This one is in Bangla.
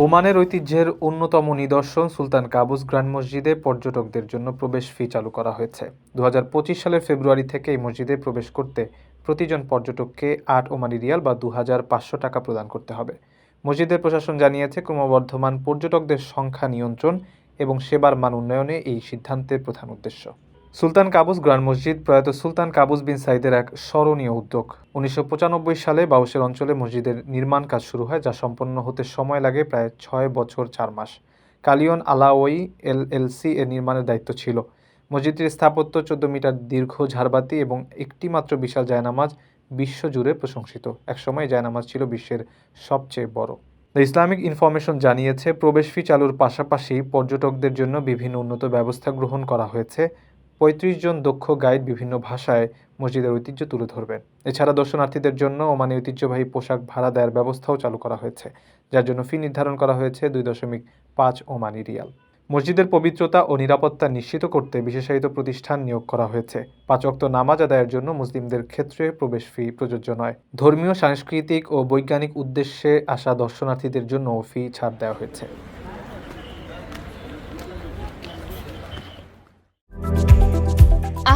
ওমানের ঐতিহ্যের অন্যতম নিদর্শন সুলতান কাবুস গ্র্যান্ড মসজিদে পর্যটকদের জন্য প্রবেশ ফি চালু করা হয়েছে। দু হাজার পঁচিশ সালের ফেব্রুয়ারি থেকে এই মসজিদে প্রবেশ করতে প্রতিজন পর্যটককে আট ওমানি রিয়াল বা দু টাকা প্রদান করতে হবে। মসজিদের প্রশাসন জানিয়েছে, ক্রমবর্ধমান পর্যটকদের সংখ্যা নিয়ন্ত্রণ এবং সেবার মান উন্নয়নে এই সিদ্ধান্তের প্রধান উদ্দেশ্য। সুলতান কাবুস গ্র্যান্ড মসজিদ প্রয়াত সুলতান কাবুস বিন সাইদের এক স্মরণীয় উদ্যোগ। উনিশশো পঁচানব্বই সালে বাউসের অঞ্চলে মসজিদের নির্মাণ কাজ শুরু হয়, যা সম্পন্ন হতে সময় লাগে প্রায় ছয় বছর চার মাস। কালিয়ন আলাওয়ি এলএলসি এর নির্মাণের দায়িত্ব ছিল। মসজিদটির স্থাপত্য চোদ্দ মিটার দীর্ঘ ঝাড়বাতি এবং একটি মাত্র বিশাল জায়নামাজ বিশ্বজুড়ে প্রশংসিত। একসময় জায়নামাজ ছিল বিশ্বের সবচেয়ে বড়। দ্য ইসলামিক ইনফরমেশন জানিয়েছে, প্রবেশ ফি চালুর পাশাপাশি পর্যটকদের জন্য বিভিন্ন উন্নত ব্যবস্থা গ্রহণ করা হয়েছে। পঁয়ত্রিশ জন দক্ষ গাইড বিভিন্ন ভাষায় মসজিদের ঐতিহ্য তুলে ধরবেন। এছাড়া দর্শনার্থীদের জন্য ওমানি ঐতিহ্যবাহী পোশাক ভাড়া দেওয়ার ব্যবস্থাও চালু করা হয়েছে, যার জন্য ফি নির্ধারণ করা হয়েছে দুই দশমিক পাঁচ ওমানি রিয়াল। মসজিদের পবিত্রতা ও নিরাপত্তা নিশ্চিত করতে বিশেষায়িত প্রতিষ্ঠান নিয়োগ করা হয়েছে। পাঁচ ওয়াক্ত নামাজ আদায়ের জন্য মুসলিমদের ক্ষেত্রে প্রবেশ ফি প্রযোজ্য নয়। ধর্মীয়, সাংস্কৃতিক ও বৈজ্ঞানিক উদ্দেশ্যে আসা দর্শনার্থীদের জন্য ফি ছাড় দেওয়া হয়েছে।